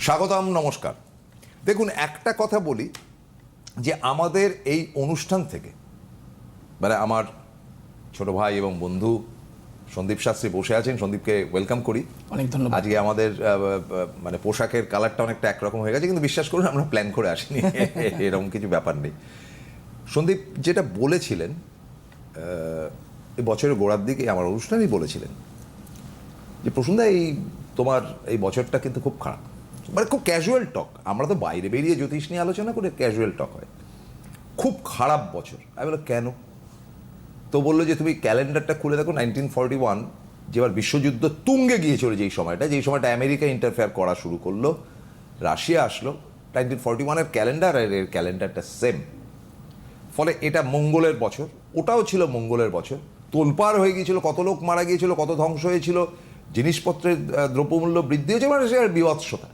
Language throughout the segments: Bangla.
স্বাগতম নমস্কার। দেখুন একটা কথা বলি যে আমাদের এই অনুষ্ঠান থেকে মানে আমার ছোট ভাই এবং বন্ধু সন্দীপ শাস্ত্রী বসে আছেন সন্দীপকে ওয়েলকাম করি। অনেক ধন্যবাদ। আজকে আমাদের মানে পোশাকের কালারটা অনেকটা একরকম হয়ে গেছে কিন্তু বিশ্বাস করুন আমরা প্ল্যান করে আসিনি। এরকম কিছু ব্যাপার নেই। সন্দীপ যেটা বলেছিলেন বছরের গোড়ার দিকে আমার অনুষ্ঠানেই বলেছিলেন যে প্রসন্দা এই তোমার এই বছরটা কিন্তু খুব খারাপ। মানে খুব ক্যাজুয়াল টক আমরা তো বাইরে বেরিয়ে জ্যোতিষ নিয়ে আলোচনা করে ক্যাজুয়াল টক হয়। খুব খারাপ বছর। আমি বললাম, কেন? তো বলল যে, তুমি ক্যালেন্ডারটা খুলে দেখো নাইনটিন ফর্টি ওয়ান যেবার বিশ্বযুদ্ধ তুঙ্গে গিয়েছিল যেই সময়টা। যেই সময়টা আমেরিকা ইন্টারফেয়ার করা শুরু করল, রাশিয়া আসলো। নাইনটিন ফর্টি ওয়ানের ক্যালেন্ডার আর এর ক্যালেন্ডারটা সেম ফলে এটা মঙ্গলের বছর, ওটাও ছিল মঙ্গলের বছর। তোলপার হয়ে গিয়েছিল, কত লোক মারা গিয়েছিল, কত ধ্বংস হয়েছিল। জিনিসপত্রের দ্রব্যমূল্য বৃদ্ধি হয়েছে মানে সে আর বিভৎসতা।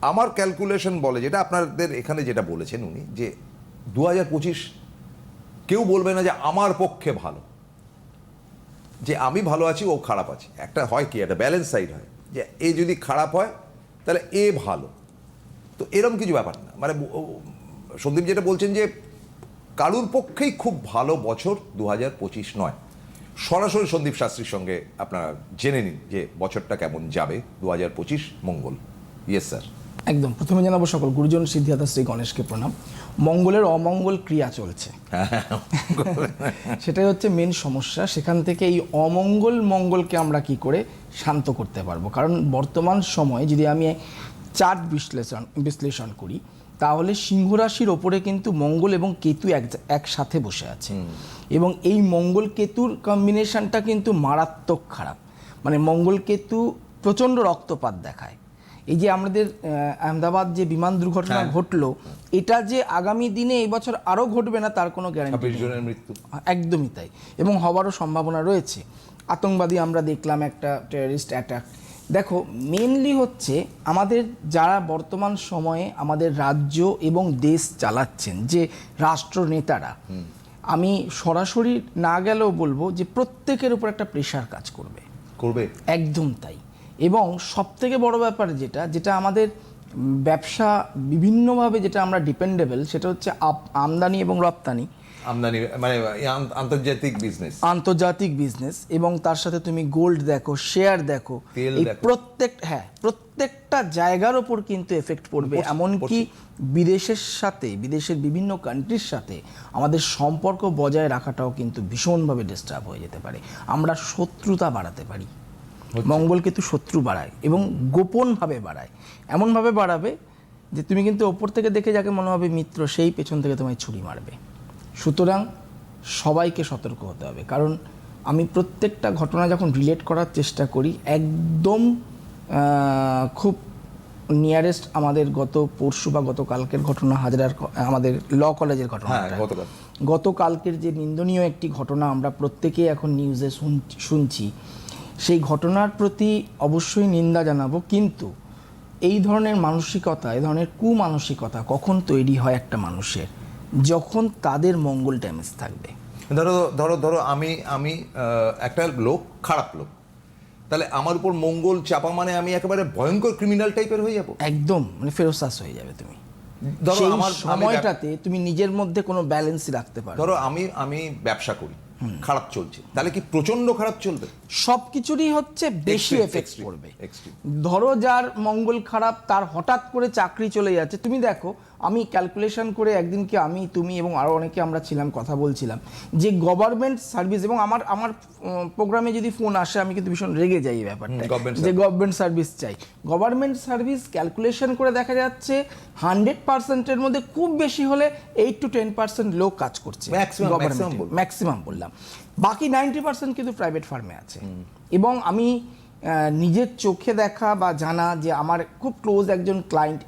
আমার ক্যালকুলেশন বলে, যেটা আপনাদের এখানে যেটা বলেছেন উনি, যে দু হাজার পঁচিশ কেউ বলবে না যে আমার পক্ষে ভালো। যে আমি ভালো আছি, ও খারাপ আছে। একটা হয় কি, একটা ব্যালেন্স সাইড হয়। যে এ যদি খারাপ হয়, তাহলে এ ভালো। তো এরম কিছু ব্যাপার না। মানে সন্দীপ যেটা বলছেন যে কারুর পক্ষেই খুব ভালো বছর দু হাজার পঁচিশ নয়। সরাসরি সন্দীপ শাস্ত্রীর সঙ্গে আপনারা জেনে নিন যে বছরটা কেমন যাবে দু হাজার পঁচিশ মঙ্গল। ইয়েস স্যার একদম। প্রথমে জানাব সকল গুরুজন সিদ্ধিদাতা শ্রী গণেশকে প্রণাম। মঙ্গলের অমঙ্গল ক্রিয়া চলছে। সেটাই হচ্ছে মেন সমস্যা। সেখান থেকে এই অমঙ্গল মঙ্গলকে আমরা কি করে শান্ত করতে পারব? কারণ বর্তমান সময়ে যদি আমি চার্ট বিশ্লেষণ বিশ্লেষণ করি তাহলে সিংহ রাশির ওপরে কিন্তু মঙ্গল এবং কেতু এক একসাথে বসে আছে। এবং এই মঙ্গল কেতুর কম্বিনেশনটা কিন্তু মারাত্মক খারাপ। মানে মঙ্গল কেতু প্রচণ্ড রক্তপাত দেখায়। এই যে আমাদের আহ, আহমেদাবাদ যে বিমান দুর্ঘটনা হ্যাঁ। ঘটলো এটা যে আগামী দিনে এই বছর আরও ঘটবে না তার কোনো গ্যারান্টি জনের মৃত্যু। একদমই তাই। এবং হবারও সম্ভাবনা রয়েছে। আতঙ্কবাদী আমরা দেখলাম একটা টেররিস্ট অ্যাটাক দেখো মেনলি হচ্ছে আমাদের যারা বর্তমান সময়ে আমাদের রাজ্য এবং দেশ চালাচ্ছেন যে রাষ্ট্রনেতারা আমি সরাসরি না গেলেও বলব যে প্রত্যেকের উপর একটা প্রেশার কাজ করবে। করবে? একদম তাই। এবং সবথেকে বড় ব্যাপার যেটা যেটা আমাদের ব্যবসা বিভিন্নভাবে যেটা আমরা ডিপেন্ডেবল সেটা হচ্ছে আমদানি এবং রপ্তানি। আমদানি মানে আন্তর্জাতিক বিজনেস আন্তর্জাতিক বিজনেস এবং তার সাথে তুমি গোল্ড দেখো শেয়ার দেখো এই প্রত্যেক হ্যাঁ প্রত্যেকটা জায়গার ওপর কিন্তু এফেক্ট পড়বে। এমনকি বিদেশের সাথে বিদেশের বিভিন্ন কান্ট্রির সাথে আমাদের সম্পর্ক বজায় রাখাটাও কিন্তু ভীষণভাবে ডিস্টার্ব হয়ে যেতে পারে। আমরা শত্রুতা বাড়াতে পারি। মঙ্গল কিন্তু শত্রু বাড়ায় এবং গোপনভাবে বাড়ায়। এমনভাবে বাড়াবে যে তুমি কিন্তু ওপর থেকে দেখে যাকে মনে হবে মিত্র সেই পেছন থেকে তোমায় ছুরি মারবে। সুতরাং সবাইকে সতর্ক হতে হবে। কারণ আমি প্রত্যেকটা ঘটনা যখন রিলেট করার চেষ্টা করি একদম খুব নিয়ারেস্ট আমাদের গত পরশু বা গতকালকের ঘটনা হাজরার আমাদের ল কলেজের ঘটনা হ্যাঁ গতকালকের যে নিন্দনীয় একটি ঘটনা আমরা প্রত্যেকেই এখন নিউজে শুন- শুনছি সেই ঘটনার প্রতি অবশ্যই নিন্দা জানাব কিন্তু এই ধরনের মানসিকতা এই ধরনের কুমানসিকতা কখন তৈরি হয় একটা মানুষের? যখন তাদের মঙ্গল ড্যামেজ থাকবে। ধরো ধরো ধরো আমি আমি একটা লোক খারাপ লোক। তাহলে আমার উপর মঙ্গল চাপা মানে আমি একেবারে ভয়ঙ্কর ক্রিমিনাল টাইপের হয়ে যাব? একদম মানে ফেরোসাস হয়ে যাবে তুমি। ধরো আমার সময়টাতে তুমি নিজের মধ্যে কোনো ব্যালেন্সই রাখতে পারো ধরো আমি আমি ব্যবসা করি খারাপ চলছে। তাহলে কি প্রচণ্ড খারাপ চলবে? সব কিছুরই হচ্ছে বেশি এফেক্ট করবে ধরো যার মঙ্গল খারাপ তার হঠাৎ করে চাকরি চলে যাচ্ছে। তুমি দেখো আমি ক্যালকুলেশন করে একদিনকে আমি তুমি এবং আরও অনেকে আমরা ছিলাম কথা বলছিলাম যে গভর্নমেন্ট সার্ভিস এবং আমার আমার প্রোগ্রামে যদি ফোন আসে আমি কিন্তু ভীষণ রেগে যাই এই ব্যাপারটা যে গভর্নমেন্ট সার্ভিস চাই। গভর্নমেন্ট সার্ভিস ক্যালকুলেশন করে দেখা যাচ্ছে হান্ড্রেড পার্সেন্টের মধ্যে খুব বেশি হলে এইট টু টেন পার্সেন্ট লোক কাজ করছে। ম্যাক্সিমাম বললাম। বাকি নাইনটি পার্সেন্ট কিন্তু প্রাইভেট ফার্মে আছে। এবং আমি নিজের চোখে দেখা বা জানা যে আমার খুব ক্লোজ একজন ক্লায়েন্ট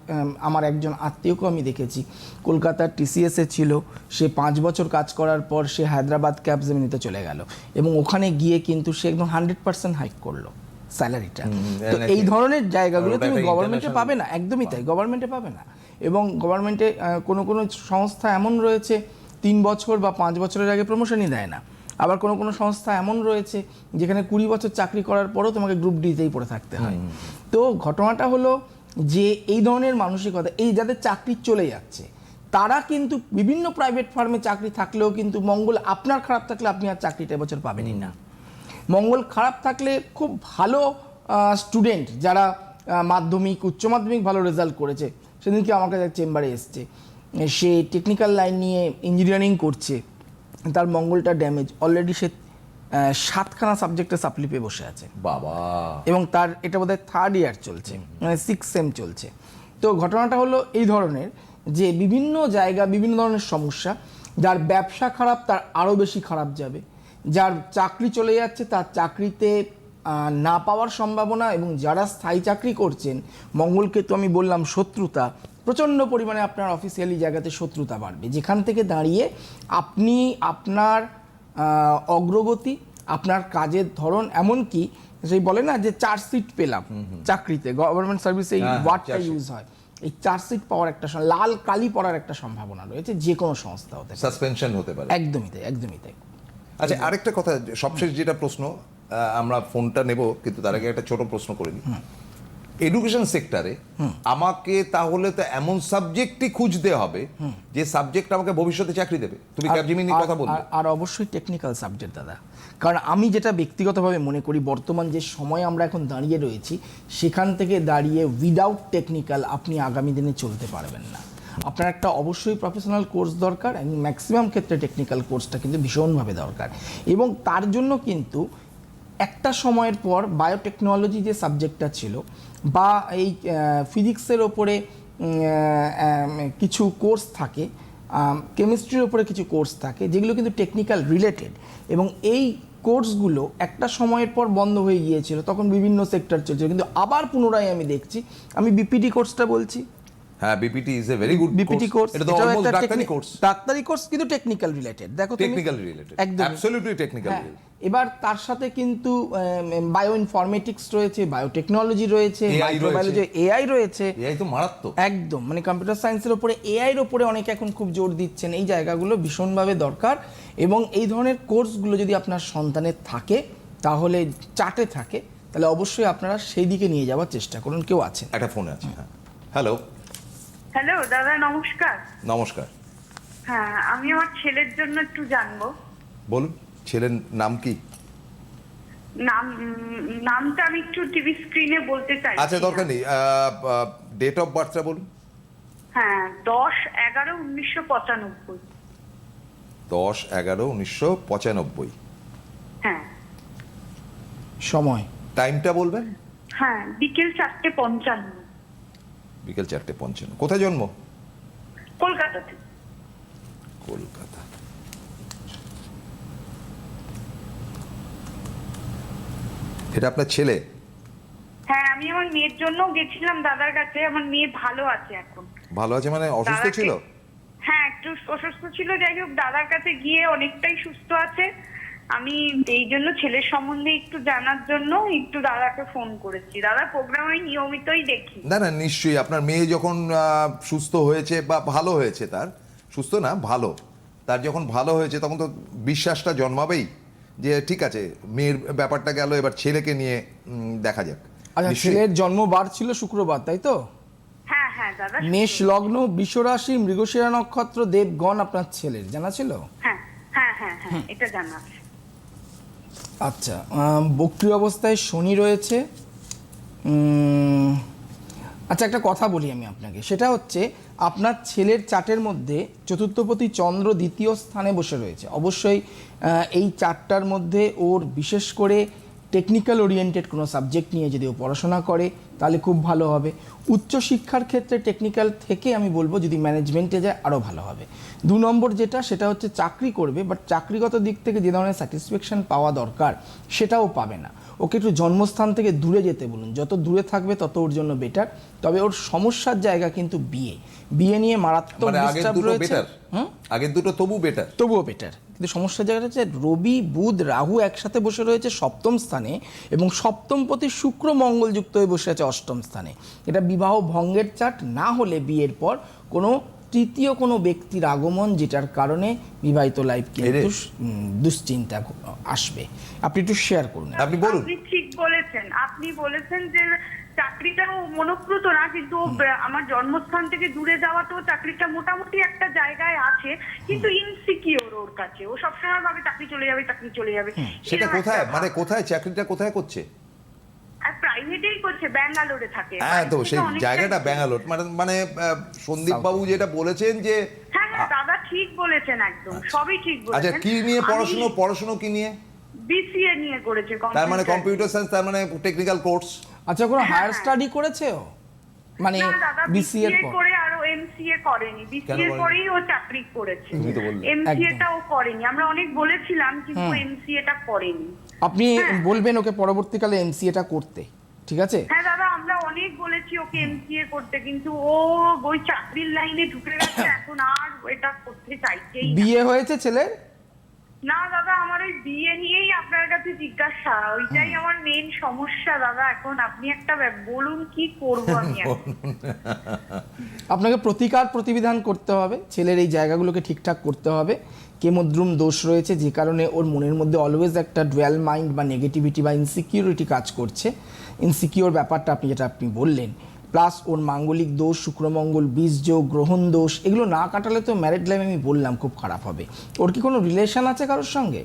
আমার একজন আত্মীয়কেও আমি দেখেছি। কলকাতার টিসিএসে ছিল সে পাঁচ বছর কাজ করার পর সে হায়দ্রাবাদ ক্যাবজেমিনিতে চলে গেল। এবং ওখানে গিয়ে কিন্তু সে একদম হান্ড্রেড পার্সেন্ট হাইক করল স্যালারিটা। তো এই ধরনের জায়গাগুলো তুমি গভর্নমেন্টে পাবে না একদমই তাই গভর্নমেন্টে পাবে না। এবং গভর্নমেন্টে কোনো কোনো সংস্থা এমন রয়েছে তিন বছর বা পাঁচ বছরের আগে প্রমোশনই দেয় না। আবার কোনো কোনো সংস্থা এমন রয়েছে যেখানে কুড়ি বছর চাকরি করার পরেও তোমাকে গ্রুপ ডিতেই পড়ে থাকতে হয়। তো ঘটনাটা হলো যে এই ধরনের মানসিকতা এই যাদের চাকরি চলে যাচ্ছে তারা কিন্তু বিভিন্ন প্রাইভেট ফার্মে চাকরি থাকলেও কিন্তু মঙ্গল আপনার খারাপ থাকলে আপনি আর চাকরিটা এবছর পাবেনই না। মঙ্গল খারাপ থাকলে খুব ভালো স্টুডেন্ট যারা মাধ্যমিক উচ্চ মাধ্যমিক ভালো রেজাল্ট করেছে সেদিনকে আমার কাছে চেম্বারে এসছে। সে টেকনিক্যাল লাইন নিয়ে ইঞ্জিনিয়ারিং করছে। তার মঙ্গলটা ড্যামেজ অলরেডি সে সাতখানা সাবজেক্টে সাপ্লি পেয়ে বসে আছে। বাবা। এবং তার এটা বোধহয় থার্ড ইয়ার চলছে মানে সিক্স সেম চলছে। তো ঘটনাটা হলো এই ধরনের যে বিভিন্ন জায়গা বিভিন্ন ধরনের সমস্যা যার ব্যবসা খারাপ তার আরও বেশি খারাপ যাবে। যার চাকরি চলে যাচ্ছে তার চাকরিতে না পাওয়ার সম্ভাবনা এবং যারা স্থায়ী চাকরি করছেন মঙ্গলকে তো আমি বললাম শত্রুতা প্রচণ্ড পরিমাণে আপনার অফিসিয়ালি জায়গাতে শত্রুতা বাড়বে। যেখান থেকে দাঁড়িয়ে আপনি আপনার অগ্রগতি আপনার কাজের ধরন এমনকি সেই বলে না যে চার্জশিট পেলাম চাকরিতে গভর্নমেন্ট সার্ভিসে এই হ্যাঁ, হ্যাঁ, ওয়ার্ডটা ইউজ হয়। এই চার্জশিট পাওয়ার একটা লাল কালি পড়ার একটা সম্ভাবনা রয়েছে যে কোনো সংস্থা হতে সাসপেনশন হতে পারে। একদমই তাই একদমই তাই। আচ্ছা আরেকটা কথা সবশেষ যেটা প্রশ্ন আমরা ফোনটা নেব কিন্তু তার আগে একটা ছোট প্রশ্ন করে নিই। এডুকেশন সেক্টরে আমাকে তাহলে তো এমন সাবজেক্টই খুঁজতে হবে যে সাবজেক্ট আমাকে ভবিষ্যতে চাকরি দেবে। তুমি ক্যাপজিমিনি কথা আর- আর অবশ্যই টেকনিক্যাল সাবজেক্ট দাদা। কারণ আমি যেটা ব্যক্তিগতভাবে মনে করি বর্তমান যে সময় আমরা এখন দাঁড়িয়ে রয়েছি সেখান থেকে দাঁড়িয়ে উইদাউট টেকনিক্যাল আপনি আগামী দিনে চলতে পারবেন না। আপনার একটা অবশ্যই প্রফেশনাল কোর্স দরকার এবং ম্যাক্সিমাম ক্ষেত্রে টেকনিক্যাল কোর্সটা কিন্তু ভীষণভাবে দরকার। এবং তার জন্য কিন্তু একটা সময়ের পর বায়োটেকনোলজি যে সাবজেক্টটা ছিল বা এই ফিজিক্সের ওপরে কিছু কোর্স থাকে কেমিস্ট্রির ওপরে কিছু কোর্স থাকে, যেগুলো কিন্তু টেকনিক্যাল রিলেটেড এবং এই কোর্সগুলো একটা সময়ের পর বন্ধ হয়ে গিয়েছিল, তখন বিভিন্ন সেক্টর চলছিল, কিন্তু আবার পুনরায় আমি দেখছি, আমি বিপিডি কোর্সটা বলছি। হ্যাঁ BPT is a very good BPT course এটা তো অলমোস্ট ডাক্তারি কোর্স ডাক্তারি কোর্স কিন্তু টেকনিক্যাল রিলেটেড দেখো টেকনিক্যাল রিলেটেড একদম অ্যাবসলিউটলি টেকনিক্যাল এবার তার সাথে কিন্তু বায়ো ইনফরমেটিক্স রয়েছে বায়োটেকনোলজি রয়েছে মাইক্রোবায়োলজি এআই রয়েছে। এআই তো মারাত্মক। একদম। মানে কম্পিউটার সায়েন্সের উপরে এআই এর উপরে অনেকে এখন খুব জোর দিচ্ছেন। এই জায়গাগুলো ভীষণভাবে দরকার। এবং এই ধরনের কোর্সগুলো যদি আপনার সন্তানের থাকে তাহলে চাটে থাকে তাহলে অবশ্যই আপনারা সেই দিকে নিয়ে যাওয়ার চেষ্টা করুন। কেউ আছেন? একটা ফোন আছে হ্যাঁ। হ্যালো হ্যালো দাদা নমস্কার। নমস্কার। হ্যাঁ আমি আমার ছেলের জন্য একটু জানব। বলুন ছেলের নাম কি? নাম নামটা আমি একটু টিভি স্ক্রিনে বলতে চাই আচ্ছা দরকার নেই। ডেট অফ বার্থটা বলুন। হ্যাঁ দশ এগারো উনিশশো পঁচানব্বই। দশ এগারো উনিশশো পঁচানব্বই। হ্যাঁ। সময়। টাইমটা বলবেন? হ্যাঁ বিকেল চারটে পঞ্চান্ন। বিকেল চারটে পঞ্চান্ন। কোথায় জন্ম? কলকাতাতে। কলকাতা। এটা আপনার ছেলে? হ্যাঁ আমি আমার মেয়ের জন্য গেছিলাম দাদার কাছে। আমার মেয়ে ভালো আছে এখন। ভালো আছে মানে অসুস্থ ছিল? হ্যাঁ একটু অসুস্থ ছিল। যাই হোক দাদার কাছে গিয়ে অনেকটাই সুস্থ আছে। আমি এই জন্য ছেলের সম্বন্ধে একটু জানার জন্য একটু দাদাকে ফোন করেছি। দাদা প্রোগ্রাম আমি নিয়মিতই দেখি। না না নিশ্চয়ই আপনার মেয়ে যখন সুস্থ হয়েছে বা ভালো হয়েছে তার সুস্থ না ভালো তার যখন ভালো হয়েছে তখন তো বিশ্বাসটা জন্মাবেই যে ঠিক আছে মেয়ের ব্যাপারটা গেল এবার ছেলেকে নিয়ে দেখা যাক। আচ্ছা। ছেলের জন্মবার ছিল শুক্রবার তাই তো? হ্যাঁ হ্যাঁ দাদা মেষ লগ্ন বৃষরাশি মৃগশিরা নক্ষত্র দেবগণ আপনার ছেলের জানা ছিল? হ্যাঁ হ্যাঁ হ্যাঁ হ্যাঁ এটা জানা। আছে আচ্ছা বক্রি অবস্থায় শনি রয়েছে। আচ্ছা একটা কথা বলি আমি আপনাকে। সেটা হচ্ছে, আপনার ছেলের চার্টের মধ্যে চতুর্থপতি চন্দ্র দ্বিতীয় স্থানে বসে রয়েছে। অবশ্যই এই চারটার মধ্যে ওর বিশেষ করে টেকনিক্যাল ওরিয়েন্টেড কোনো সাবজেক্ট নিয়ে যদি ও পড়াশোনা করে তাহলে খুব ভালো হবে। উচ্চশিক্ষার ক্ষেত্রে টেকনিক্যাল থেকে আমি বলব যদি ম্যানেজমেন্টে যায় আরও ভালো হবে। দু নম্বর যেটা, সেটা হচ্ছে চাকরি করবে বাট চাকরিগত দিক থেকে যে ধরনের স্যাটিসফ্যাকশান পাওয়া দরকার, সেটাও পাবে না। ওকে একটু জন্মস্থান থেকে দূরে যেতে বলুন। যত দূরে থাকবে তত ওর জন্য বেটার তবে ওর সমস্যার জায়গা কিন্তু বিয়ে। বিয়ে নিয়ে মারাত্মক মানে ডিস্টার্ব রয়েছে। আগের দুটো তবু বেটার তবুও বেটার কিন্তু সমস্যার জায়গাটা হচ্ছে রবি বুধ রাহু একসাথে বসে রয়েছে সপ্তম স্থানে এবং সপ্তম প্রতি শুক্র মঙ্গল যুক্ত হয়ে বসে আছে অষ্টম স্থানে। এটা বিবাহ ভঙ্গের চাট না হলে বিয়ের পর কোনো তৃতীয় কোনো ব্যক্তির আগমন যেটার কারণে বিবাহিত লাইফ কিন্তু দুশ্চিন্তা আসবে। আপনি একটু শেয়ার করুন আপনি বলুন। আপনি ঠিক বলেছেন। আপনি বলেছেন যে চাকরিটাও মনপ্রত না কিন্তু আমার জন্মস্থান থেকে দূরে যাওয়া তো চাকরিটা মোটামুটি একটা জায়গায় আছে কিন্তু ইনসিকিওর ওর কাছে। ও সবসময় ভাবে চাকরি চলে যাবে চাকরি চলে যাবে। সেটা কোথায়? মানে কোথায়? চাকরিটা কোথায় করছে? আর প্রাইভেটেই করছে ব্যাঙ্গালোরে থাকে। হ্যাঁ তো সেই জায়গাটা ব্যাঙ্গালোর মানে মানে সন্দীপ বাবু যেটা বলেছেন যে হ্যাঁ হ্যাঁ দাদা ঠিক বলেছেন একদম সবই ঠিক বলেছেন। আচ্ছা কি নিয়ে পড়াশুনো পড়াশুনো কি নিয়ে? বিসিএ নিয়ে করেছে তার মানে কম্পিউটার সায়েন্স তার মানে টেকনিক্যাল কোর্স আচ্ছা কোনো হ্যাঁ, হায়ার হ্যাঁ। স্টাডি করেছে ও? মানে দাদা বিসিএ করে আর এমসিএ করেনি। বিসিএ করেনি? পরেই ও চাকরি করেছে। এমসিএ একদম। টা ও করেনি। আমরা অনেক বলেছিলাম কিন্তু। এমসিএ টা করেনি। আপনি হ্যাঁ। বলবেন ওকে পরবর্তীকালে এমসিএটা করতে ঠিক আছে হ্যাঁ দাদা আমরা অনেক বলেছি ওকে এমসিএ করতে কিন্তু ও ওই চাকরির লাইনে ঢুকে গেছে এখন আর এটা করতে চাইছেই না। বিয়ে হয়েছে ছেলের না, দাদা, আমার ওই বিয়ে নিয়েই আপনার কাছে জিজ্ঞাসা। ওইটাই আমার মেন সমস্যা, দাদা। এখন আপনি একটা বলুন কি করব আমি আপনাকে প্রতিকার প্রতিবিধান করতে হবে। ছেলের এই জায়গাগুলোকে ঠিকঠাক করতে হবে। কেমদ্রুম দোষ রয়েছে, যে কারণে ওর মনের মধ্যে অলওয়েজ একটা ডুয়াল মাইন্ড বা নেগেটিভিটি বা ইনসিকিউরিটি কাজ করছে। ইনসিকিউর ব্যাপারটা আপনি যেটা আপনি বললেন। প্লাস ওর মাঙ্গলিক দোষ শুক্রমঙ্গল বীজ যোগ গ্রহণ দোষ এগুলো না কাটালে তো ম্যারেড লাইফ আমি বললাম খুব খারাপ হবে। ওর কি কোনো রিলেশন আছে কারোর সঙ্গে?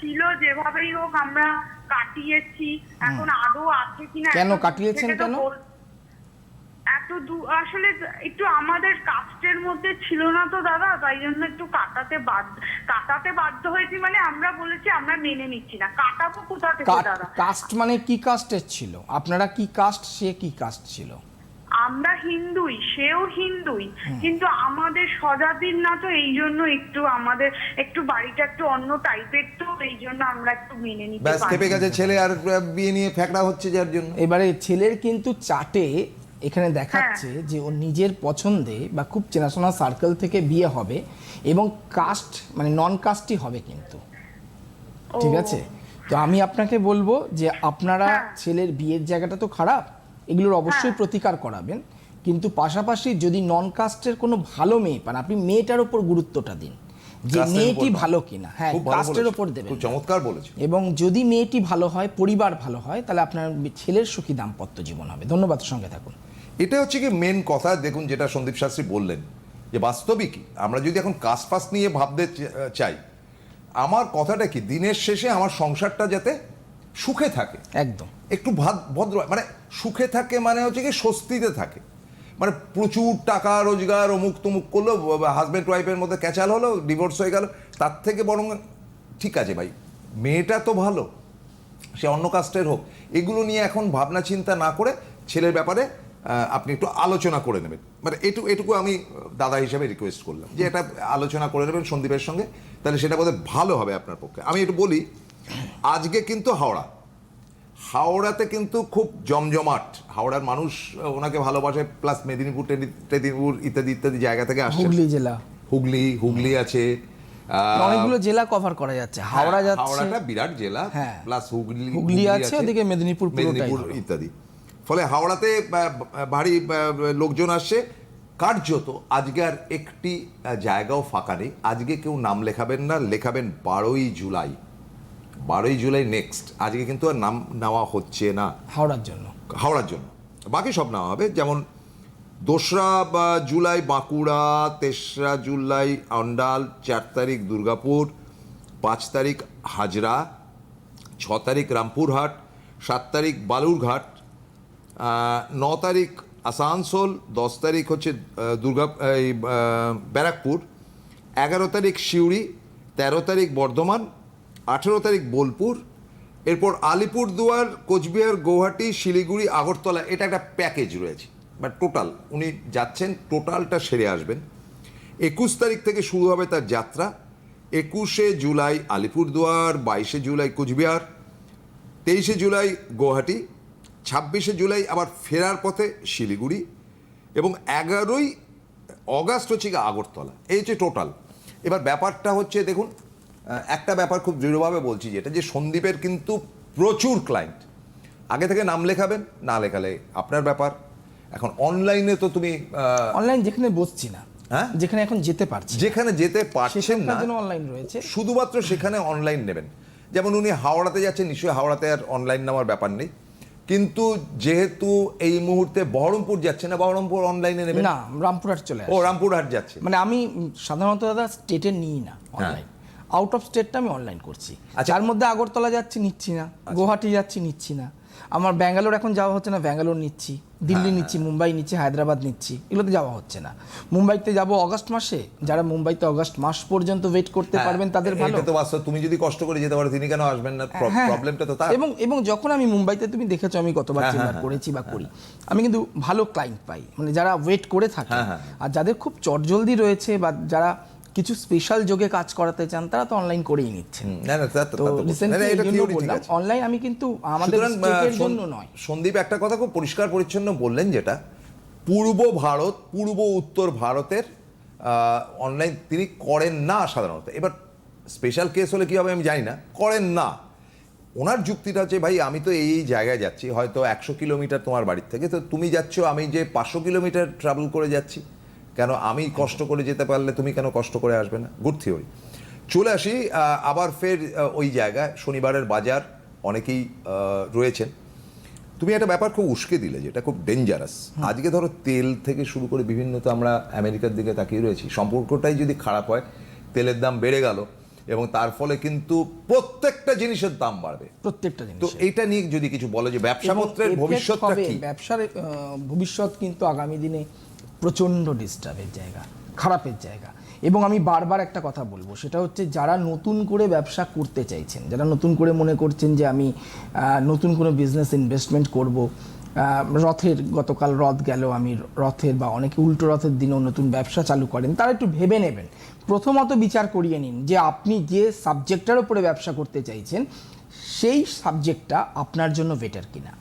ছিল যেভাবেই হোক আমরা কাটিয়েছি। এখন আদৌ আছে কিনা কেন কাটিয়েছেন কেন? এত দু- আসলে একটু আমাদের কাস্টের মধ্যে ছিল না তো দাদা তাই জন্য একটু কাটাতে বাধ্য কাটাতে বাধ্য হয়েছি মানে আমরা বলেছি আমরা মেনে নিচ্ছি না। কাটাবো কোথা থেকে দাদা? কাস্ট মানে কি কাস্টের ছিল? আপনারা কি কাস্ট সে কি কাস্ট ছিল? আমরা হিন্দুই সেও হিন্দুই। কিন্তু আমাদের স্বজাতির না তো এই জন্য একটু আমাদের একটু বাড়িটা একটু অন্য টাইপের তো এই জন্য আমরা একটু মেনে নিতে ব্যাস পারি খেপে গেছে ছেলে আর বিয়ে নিয়ে ফ্যাকড়া হচ্ছে যার জন্য। এবারে ছেলের কিন্তু চাটে এখানে দেখাচ্ছে যে ওর নিজের পছন্দে বা খুব চেনাশোনা সার্কেল থেকে বিয়ে হবে এবং কাস্ট মানে নন কাস্টই হবে কিন্তু। ঠিক আছে? তো আমি আপনাকে বলব যে আপনারা হ্যাঁ। ছেলের বিয়ের জায়গাটা তো খারাপ এগুলোর অবশ্যই প্রতিকার করাবেন। কিন্তু পাশাপাশি যদি নন কাস্টের কোনো ভালো মেয়ে পান আপনি মেয়েটার উপর গুরুত্বটা দিন। যে মেয়েটি ভালো কিনা হ্যাঁ কাস্টের। উপর দেবেন। খুব চমৎকার বলেছে। এবং যদি মেয়েটি ভালো হয় পরিবার ভালো হয় তাহলে আপনার ছেলের সুখী দাম্পত্য জীবন হবে। ধন্যবাদ সঙ্গে থাকুন। এটা হচ্ছে কি মেন কথা দেখুন যেটা সন্দীপ শাস্ত্রী বললেন যে বাস্তবিকই আমরা যদি এখন কাজ ফাস নিয়ে ভাবতে চাই আমার কথাটা কি দিনের শেষে আমার সংসারটা যাতে সুখে থাকে? একদম। একটু ভাদ ভদ্র মানে সুখে থাকে মানে হচ্ছে কি স্বস্তিতে থাকে। মানে প্রচুর টাকা রোজগার অমুক তুমুক করল হাজব্যান্ড ওয়াইফের মধ্যে ক্যাচাল হলো ডিভোর্স হয়ে গেল তার থেকে বরং ঠিক আছে ভাই মেয়েটা তো ভালো সে অন্য কাস্টের হোক এগুলো নিয়ে এখন ভাবনা চিন্তা না করে ছেলের ব্যাপারে আপনি একটু আলোচনা করে নেবেন। মানে এটুকু এটুকু আমি দাদা হিসাবে রিকোয়েস্ট করলাম যে এটা আলোচনা করে নেবেন সন্দীপের সঙ্গে তাহলে সেটা বোধহয় ভালো হবে আপনার পক্ষে। আমি একটু বলি আজকে কিন্তু হাওড়া। হাওড়াতে কিন্তু খুব জমজমাট। হাওড়ার মানুষ ওনাকে ভালোবাসে প্লাস মেদিনীপুর মেদিনীপুর ইত্যাদি ইত্যাদি জায়গা থেকে আসে হুগলি জেলা। হুগলি হুগলি আছে। অনেকগুলো জেলা কভার করা যাচ্ছে। হাওড়া হ্যাঁ, যাচ্ছে। হাওড়াটা বিরাট জেলা হ্যাঁ। প্লাস হুগলি হুগলি আছে, ওদিকে মেদিনীপুর মেদিনীপুর ইত্যাদি। ফলে হাওড়াতে ভারী লোকজন আসছে। কার্যত আজকে আর একটি জায়গাও ফাঁকা নেই। আজকে কেউ নাম লেখাবেন না লেখাবেন বারোই জুলাই। বারোই জুলাই নেক্সট। আজকে কিন্তু আর নাম নেওয়া হচ্ছে না। হাওড়ার জন্য। হাওড়ার জন্য। বাকি সব নেওয়া হবে। যেমন দোসরা বা জুলাই বাঁকুড়া তেসরা জুলাই অন্ডাল চার তারিখ দুর্গাপুর পাঁচ তারিখ হাজরা ছ তারিখ রামপুরহাট সাত তারিখ বালুরঘাট ন তারিখ আসানসোল, দশ তারিখ হচ্ছে দুর্গা, এই ব্যারাকপুর, এগারো তারিখ সিউড়ি, তেরো তারিখ বর্ধমান, আঠেরো তারিখ বোলপুর, এরপর আলিপুরদুয়ার, কোচবিহার, গৌহাটি, শিলিগুড়ি, আগরতলা, এটা একটা প্যাকেজ রয়েছে। বা টোটাল, উনি যাচ্ছেন, টোটালটা সেরে আসবেন। একুশ তারিখ থেকে শুরু হবে তার যাত্রা। একুশে জুলাই আলিপুরদুয়ার, বাইশে জুলাই কোচবিহার, তেইশে জুলাই গুয়াহাটি ছাব্বিশে জুলাই আবার ফেরার পথে শিলিগুড়ি এবং এগারোই অগাস্ট হচ্ছে গিয়ে আগরতলা। এই হচ্ছে টোটাল। এবার ব্যাপারটা হচ্ছে দেখুন একটা ব্যাপার খুব দৃঢ়ভাবে বলছি যেটা যে সন্দীপের কিন্তু প্রচুর ক্লায়েন্ট আগে থেকে নাম লেখাবেন না লেখালে আপনার ব্যাপার। এখন অনলাইনে তো তুমি অনলাইন যেখানে বসছি না হ্যাঁ? যেখানে এখন যেতে পারছি যেখানে যেতে পারছেন না অনলাইন রয়েছে। শুধুমাত্র সেখানে অনলাইন নেবেন। যেমন উনি হাওড়াতে যাচ্ছেন নিশ্চয়ই হাওড়াতে আর অনলাইন নেওয়ার ব্যাপার নেই। কিন্তু যেহেতু এই মুহূর্তে বহরমপুর যাচ্ছে না বহরমপুর অনলাইনে নেবে? না রামপুরহাট চলে ও রামপুরহাট যাচ্ছে। মানে আমি সাধারণত দাদা স্টেটে নিই না অনলাইন আউট অফ স্টেটটা আমি অনলাইন করছি। আচ্ছা। তার মধ্যে আগরতলা যাচ্ছি নিচ্ছি না। গুয়াহাটি যাচ্ছি নিচ্ছি না। আমার ব্যাঙ্গালোর এখন যাওয়া হচ্ছে না ব্যাঙ্গালোর নিচ্ছি দিল্লি নিচ্ছি মুম্বাই নিচ্ছি হায়দ্রাবাদ নিচ্ছি এগুলোতে যাওয়া হচ্ছে না। মুম্বাইতে যাব অগস্ট মাসে যারা মুম্বাইতে অগস্ট মাস পর্যন্ত ওয়েট করতে পারবেন তাদের হ্যাঁ, ভালো। এটা তো বাস্তব তুমি যদি কষ্ট করে যেতে পারো তিনি কেন আসবেন না? হ্যাঁ। প্রবলেমটা তো তার। এবং এবং যখন আমি মুম্বাইতে তুমি দেখেছ আমি কতবার হ্যাঁ, চেম্বার হ্যাঁ, করেছি বা করি। আমি কিন্তু ভালো ক্লায়েন্ট পাই। মানে যারা ওয়েট করে থাকে হ্যাঁ, হ্যাঁ। আর যাদের খুব চটজলদি রয়েছে বা যারা কিছু স্পেশাল যোগে কাজ করাতে চান তারা তো অনলাইন করেই নিচ্ছেন। না না তা-। অনলাইন আমি কিন্তু আমাদের জন্য নয়। সন্দীপ একটা কথা খুব পরিষ্কার পরিচ্ছন্ন বললেন যেটা পূর্ব ভারত পূর্ব উত্তর ভারতের অনলাইন তিনি করেন না সাধারণত। এবার স্পেশাল কেস হলে কি হবে আমি জানি না করেন না। ওনার যুক্তিটা হচ্ছে ভাই আমি তো এই জায়গায় যাচ্ছি হয়তো একশো কিলোমিটার তোমার বাড়ির থেকে তো তুমি যাচ্ছ আমি যে পাঁচশো কিলোমিটার ট্রাভেল করে যাচ্ছি। কেন আমি কষ্ট করে যেতে পারলে তুমি কেন কষ্ট করে আসবে না? Good theory. চলে আসি আবার ফের ওই জায়গায় শনিবারের বাজার অনেকেই রয়েছেন। তুমি একটা ব্যাপার খুব উস্কে দিলে যেটা খুব ডেঞ্জারাস আজকে ধরো তেল থেকে শুরু করে বিভিন্ন তো আমরা আমেরিকার দিকে তাকিয়ে রয়েছি সম্পর্কটাই যদি খারাপ হয় তেলের দাম বেড়ে গেল এবং তার ফলে কিন্তু প্রত্যেকটা জিনিসের দাম বাড়বে। প্রত্যেকটা জিনিস তো এটা নিয়ে যদি কিছু বলো যে effect ভবিষ্যৎটা কি? ব্যবসার ভবিষ্যৎ কিন্তু আগামী দিনে প্রচণ্ড ডিস্টার্বের জায়গা, খারাপের জায়গা। এবং আমি বারবার একটা কথা বলব, সেটা হচ্ছে যারা নতুন করে ব্যবসা করতে চাইছেন, যারা নতুন করে মনে করছেন যে আমি নতুন কোনো বিজনেস ইনভেস্টমেন্ট করব রথের, গতকাল রথ গেল, আমি রথের বা অনেকে উল্টো রথের দিনেও নতুন ব্যবসা চালু করেন, তারা একটু ভেবে নেবেন। প্রথমত বিচার করিয়ে নিন যে আপনি যে সাবজেক্টটার উপরে ব্যবসা করতে চাইছেন, সেই সাবজেক্টটা আপনার জন্য বেটার কিনা।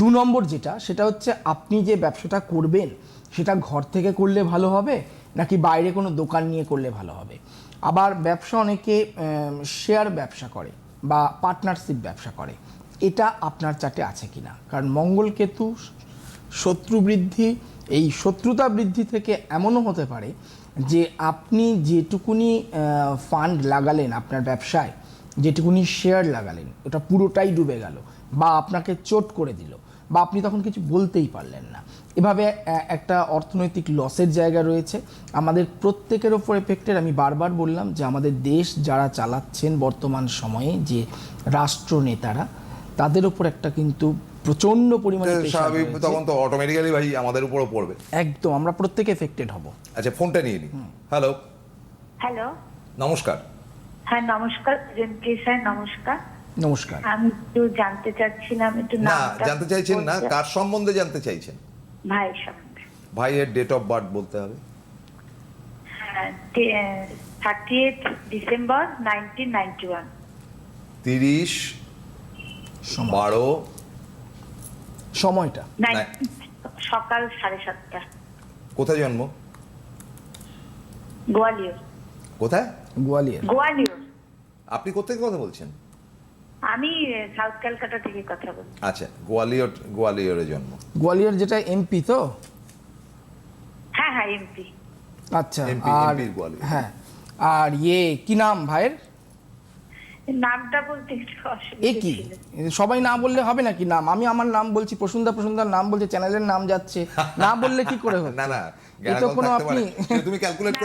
দু নম্বর যেটা, সেটা হচ্ছে আপনি যে ব্যবসাটা করবেন সেটা ঘর থেকে করলে ভালো হবে, নাকি বাইরে কোনো দোকান নিয়ে করলে ভালো হবে? আবার ব্যবসা অনেকে শেয়ার ব্যবসা করে বা পার্টনারশিপ ব্যবসা করে। এটা আপনার চাটে আছে কি না কারণ মঙ্গল কেতু, শত্রু বৃদ্ধি, এই শত্রুতা বৃদ্ধি থেকে এমনও হতে পারে যে আপনি যেটুকুনি ফান্ড লাগালেন আপনার ব্যবসায়, যেটুকুনি শেয়ার লাগালেন, ওটা পুরোটাই ডুবে গেল বা আপনাকে চোট করে দিল বা আপনি তখন কিছু বলতেই পারলেন না। এভাবে একটা অর্থনৈতিক লসের জায়গা রয়েছে। আমাদের প্রত্যেকের ওপর এফেক্টের আমি বারবার বললাম যে আমাদের দেশ যারা চালাচ্ছেন বর্তমান সময়ে যে রাষ্ট্রনেতারা তাদের ওপর একটা কিন্তু প্রচণ্ড পরিমাণে স্বাভাবিক তখন তো অটোমেটিক্যালি ভাই আমাদের উপরও পড়বে। একদম আমরা প্রত্যেকে এফেক্টেড হব। আচ্ছা ফোনটা নিয়ে নিই হ্যালো হ্যালো নমস্কার। হ্যাঁ নমস্কার জেনকে স্যার নমস্কার। নমস্কার। আমি একটু জানতে চাচ্ছিলাম একটু না জানতে চাইছেন না কার সম্বন্ধে জানতে চাইছেন? ভাই সম্বন্ধে ভাইয়ের ডেট অফ বার্থ বলতে হবে? হ্যাঁ thirty eight December nineteen ninety one তিরিশ বারো। সময়টা। সকাল সাড়ে সাতটা। কোথায় জন্ম? গোয়ালিয়র। কোথায়? গোয়ালিয়র। গোয়ালিয়র। আপনি কোথেকে কথা বলছেন? আমি সাউথ ক্যালকাটা থেকে কথা বলছি। আচ্ছা গোয়ালিয়র গোয়ালিয়রে জন্ম। গোয়ালিয়র যেটা এমপি তো? হ্যাঁ হ্যাঁ এমপি। আচ্ছা আর গোয়ালিয়র। হ্যাঁ আর ইয়ে কি নাম ভাইয়ের? নামটা বলতে একটু কি? সবাই না বললে হবে নাকি নাম? আমি আমার নাম বলছি প্রসুন্দা প্রসুন্দার নাম বলছে চ্যানেলের নাম যাচ্ছে। না বললে কি করে হবে না না কোনো আপনি- তুমি ক্যালকুলেট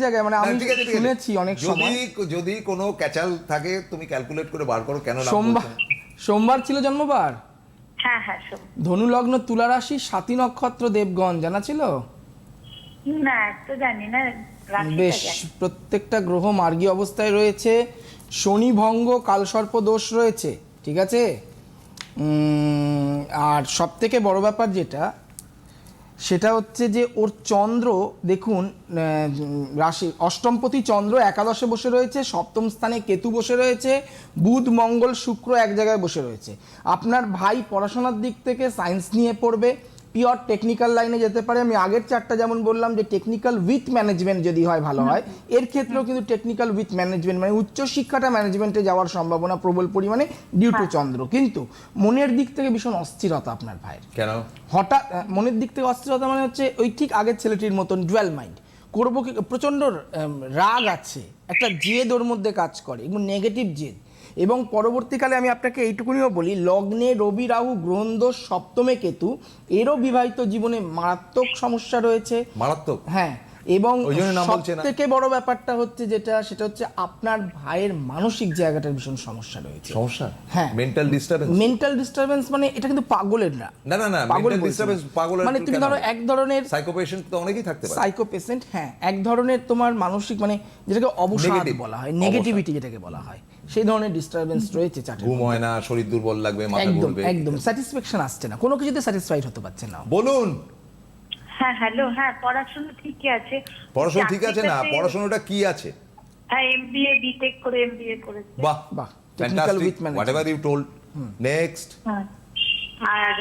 জায়গায়, মানে আমি ঠিক আছে, ঠিক আছে। শুনেছি অনেক সময়। যদি কোনো ক্যাচাল থাকে তুমি ক্যালকুলেট করে বার করো কেন সোমবার সোমবার ছিল জন্মবার? হ্যাঁ হ্যাঁ ধনু লগ্ন তুলা রাশি সাতী নক্ষত্র দেবগণ জানা ছিল? না তো জানি না বেশ প্রত্যেকটা গ্রহ মার্গী অবস্থায় রয়েছে। শনি ভঙ্গ কালসর্প দোষ রয়েছে ঠিক আছে? উম, আর সব থেকে বড় ব্যাপার যেটা সেটা হচ্ছে যে ওর চন্দ্র, দেখুন রাশি, অষ্টমপতি চন্দ্র একাদশে বসে রয়েছে, সপ্তম স্থানে কেতু বসে রয়েছে, বুধ, মঙ্গল, শুক্র এক জায়গায় বসে রয়েছে। আপনার ভাই পড়াশোনার দিক থেকে সায়েন্স নিয়ে পড়বে পিওর টেকনিক্যাল লাইনে যেতে পারে। আমি আগের চারটা যেমন বললাম যে টেকনিক্যাল উইথ ম্যানেজমেন্ট যদি হয় ভালো হয় এর ক্ষেত্রেও কিন্তু টেকনিক্যাল উইথ ম্যানেজমেন্ট মানে উচ্চ শিক্ষাটা ম্যানেজমেন্টে যাওয়ার সম্ভাবনা প্রবল পরিমাণে ডিউ টু চন্দ্র। কিন্তু মনের দিক থেকে ভীষণ অস্থিরতা আপনার ভাইয়ের। কেন? হঠাৎ মনের দিক থেকে অস্থিরতা মানে হচ্ছে ওই ঠিক আগের ছেলেটির মতন ডুয়াল মাইন্ড করব কি প্রচণ্ড রাগ আছে একটা জেদ ওর মধ্যে কাজ করে এবং নেগেটিভ জেদ। এবং পরবর্তীকালে আমি আপনাকে এইটুকুনিও বলি লগ্নে রবি রাহু গ্রহণ সপ্তমে কেতু এরও বিবাহিত জীবনে মারাত্মক সমস্যা রয়েছে। মারাত্মক? হ্যাঁ এবং। থেকে বড় ব্যাপারটা হচ্ছে যেটা সেটা হচ্ছে আপনার ভাইয়ের মানসিক জায়গাটার ভীষণ সমস্যা রয়েছে। সমস্যা? হ্যাঁ। মেন্টাল ডিস্টারবেন্স মেন্টাল ডিস্টারবেন্স মানে এটা কিন্তু পাগলের না। না না না পাগল ডিস্টারবেন্স পাগল মানে তুমি ধরো এক ধরনের সাইকো পেশেন্ট তো অনেকেই থাকতে পারে। সাইকো পেশেন্ট হ্যাঁ এক ধরনের তোমার মানসিক মানে যেটাকে অবসাদ বলা হয় নেগেটিভিটি যেটাকে বলা হয়। সেই ধরনের ডিস্টারবেন্স রয়েছে চাটের ঘুম হয় না শরীর দুর্বল লাগবে মাথা একদম ঘুরবে। একদম স্যাটিসফ্যাকশন আসছে না। কোনো কিছুতে স্যাটিসফাইড হতে পারছে না। বলুন। হ্যাঁ হ্যালো হ্যাঁ পড়াশোনা ঠিকই আছে। পড়াশোনা ঠিক আছে না? পড়াশোনাটা কি আছে? হ্যাঁ এমবিএ বিটেক করে এমবিএ করেছে। বাহ বাহ technical fantastic with whatever you told next হ্যাঁ আর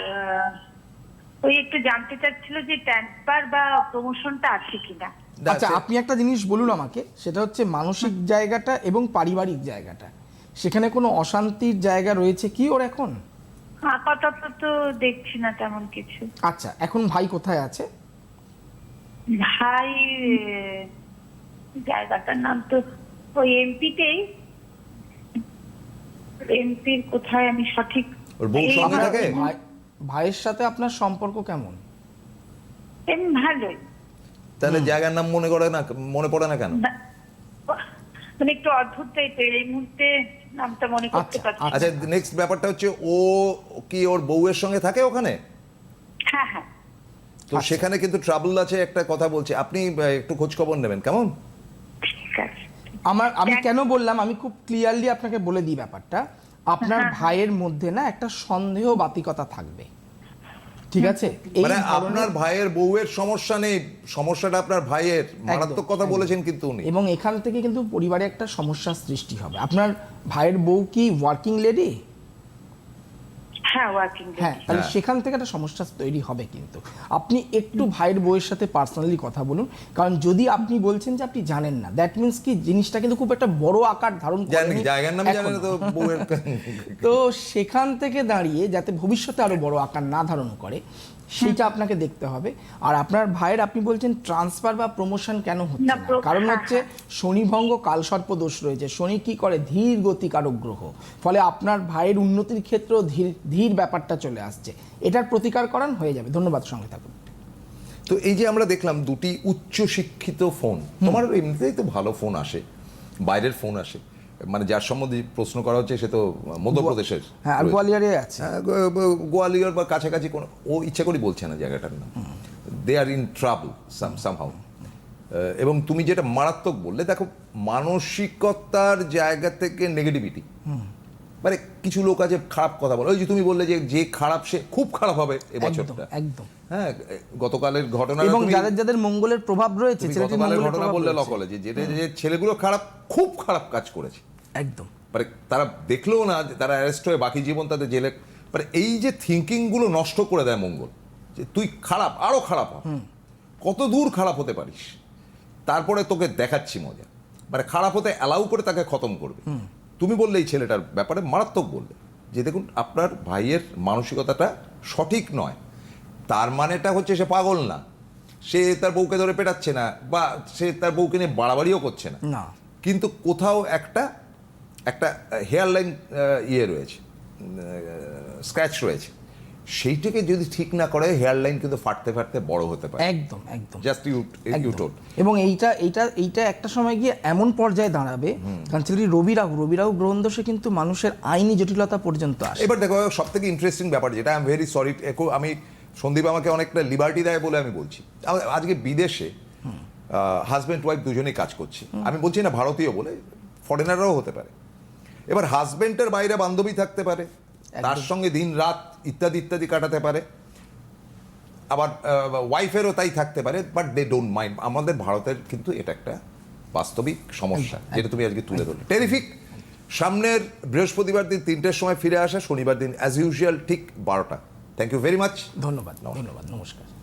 ওই একটু জানতে চাচ্ছিল যে ট্রান্সফার বা প্রমোশনটা আছে কিনা? আচ্ছা আপনি একটা জিনিস বলুন আমাকে সেটা হচ্ছে মানসিক জায়গাটা এবং পারিবারিক জায়গাটা। সেখানে কোনো অশান্তির জায়গা রয়েছে কি ওর এখন? আপাতত তো দেখছি না তেমন কিছু। আচ্ছা এখন ভাই কোথায় আছে? ভাই জায়গাটার নাম তো ওই এমপিতেই। এমপির কোথায় আমি সঠিক ওর বউ সঙ্গে থাকে? ভাই ভাইয়ের সাথে আপনার সম্পর্ক কেমন? এমনি ভালোই। তাহলে জায়গার নাম মনে করে না মনে পড়ে না কেন? মানে একটু অদ্ভুত টাইপের এই মুহূর্তে নামটা মনে করতে আচ্ছা, পারছি আচ্ছা। নেক্সট ব্যাপারটা হচ্ছে ও কি ওর বউয়ের সঙ্গে থাকে ওখানে? হ্যাঁ হ্যাঁ। তো সেখানে কিন্তু ট্রাবল আছে একটা কথা বলছে। আপনি একটু খোঁজ খবর নেবেন কেমন? আমার আমি কেন বললাম আমি খুব ক্লিয়ারলি আপনাকে বলে দিই ব্যাপারটা। আপনার হ্যাঁ। ভাইয়ের মধ্যে না একটা সন্দেহ বাতিকতা থাকবে। ঠিক আছে? মানে আপনার ভাইয়ের বউয়ের সমস্যা নেই সমস্যাটা আপনার ভাইয়ের মারাত্মক কথা বলেছেন কিন্তু উনি। এবং এখান থেকে কিন্তু পরিবারে একটা সমস্যার সৃষ্টি হবে। আপনার ভাইয়ের বউ কি ওয়ার্কিং লেডি হ্যাঁ ওয়ার্কিং হ্যাঁ তাহলে হ্যাঁ। সেখান থেকে একটা সমস্যা তৈরি হবে কিন্তু। আপনি একটু ভাইয়ের বউয়ের সাথে পার্সোনালি কথা বলুন কারণ যদি আপনি বলছেন যে আপনি জানেন না দ্যাট মিন্স কি জিনিসটা কিন্তু খুব একটা বড় আকার ধারণ জানি জায়গার নাম জানেন তো বউয়ের তো সেখান থেকে দাঁড়িয়ে যাতে ভবিষ্যতে আরও বড় আকার না ধারণ করে সেটা আপনাকে দেখতে হবে। আর আপনার ভাইয়ের আপনি বলছেন ট্রান্সফার বা প্রমোশন কেন হচ্ছে না, কারণ হ্যাঁ, হচ্ছে শনিভঙ্গ কালসর্প দোষ রয়েছে। শনি কি করে? ধীর গতি কারক গ্রহ। ফলে আপনার ভাইয়ের উন্নতির ক্ষেত্রেও ধীর ধীর ব্যাপারটা চলে আসছে। এটার প্রতিকার করান হয়ে যাবে। ধন্যবাদ সঙ্গে থাকুন। তো এই যে আমরা দেখলাম দুটি উচ্চ শিক্ষিত ফোন তোমার এমনিতেই তো ভালো ফোন আসে বাইরের ফোন আসে মানে যার সম্বন্ধে প্রশ্ন করা হচ্ছে সে তো মধ্যপ্রদেশের হ্যাঁ রয়েছে। আছে। হ্যাঁ, গোয়ালিয়র বা কাছাকাছি কোনো ও ইচ্ছা করে বলছে না জায়গাটার নাম। They are in trouble somehow এবং তুমি যেটা মারাত্মক বললে দেখো মানসিকতার জায়গা থেকে নেগেটিভিটি মানে কিছু লোক আছে খারাপ কথা বলে। ওই যে তুমি বললে যে যে খারাপ সে খুব খারাপ হবে এবছরটা একদম হ্যাঁ গতকালের ঘটনা এবং যাদের যাদের মঙ্গলের প্রভাব রয়েছে গতকালের ঘটনা বললে যে যে ছেলেগুলো খারাপ খুব খারাপ কাজ করেছে। একদম। মানে তারা দেখলেও না তারা অ্যারেস্ট হয়ে বাকি জীবন তাদের জেলে মানে এই যে থিঙ্কিংগুলো নষ্ট করে দেয় মঙ্গল যে তুই খারাপ আরও খারাপ হ। কত দূর খারাপ হতে পারিস। তারপরে তোকে দেখাচ্ছি মজা। মানে খারাপ হতে অ্যালাউ করে তাকে খতম করবে। তুমি বললে এই ছেলেটার ব্যাপারে মারাত্মক বললে যে দেখুন আপনার ভাইয়ের মানসিকতাটা সঠিক নয়। তার মানেটা হচ্ছে সে পাগল না। সে তার বউকে ধরে পেটাচ্ছে না বা সে তার বউকে নিয়ে বাড়াবাড়িও করছে না। না। কিন্তু কোথাও একটা একটা হেয়ারলাইন ইয়ে রয়েছে স্ক্র্যাচ রয়েছে। সেইটাকে যদি ঠিক না করে হেয়ার লাইন কিন্তু ফাটতে ফাটতে বড় হতে পারে। একদম একদম। Just you you. টোল এবং এইটা এইটা এইটা একটা সময় গিয়ে এমন পর্যায়ে দাঁড়াবে কারণ ছেলেটি রবি রাহু রবি রাহু গ্রহণ দোষে কিন্তু মানুষের আইনি জটিলতা পর্যন্ত আসে। এবার দেখো সব থেকে ইন্টারেস্টিং ব্যাপার যেটা আই এম ভেরি সরি একো আমি সন্দীপ আমাকে অনেকটা লিবার্টি দেয় বলে আমি বলছি। আজকে বিদেশে হাজব্যান্ড ওয়াইফ দুজনেই কাজ করছে। আমি বলছি না ভারতীয় বলে ফরেনাররাও হতে পারে। এবার হাজব্যান্ডের বাইরে বান্ধবী থাকতে পারে। তার সঙ্গে দিন রাত ইত্যাদি ইত্যাদি কাটাতে পারে। আবার ওয়াইফেরও তাই থাকতে পারে বাট দে ডোন্ট মাইন্ড আমাদের ভারতের কিন্তু এটা একটা বাস্তবিক সমস্যা যেটা তুমি আজকে তুলে ধরলে। টেরিফিক সামনের বৃহস্পতিবার দিন তিনটের সময় ফিরে আসা শনিবার দিন অ্যাজ ইউজুয়াল ঠিক বারোটা। থ্যাংক ইউ ভেরি মাচ ধন্যবাদ ধন্যবাদ নমস্কার।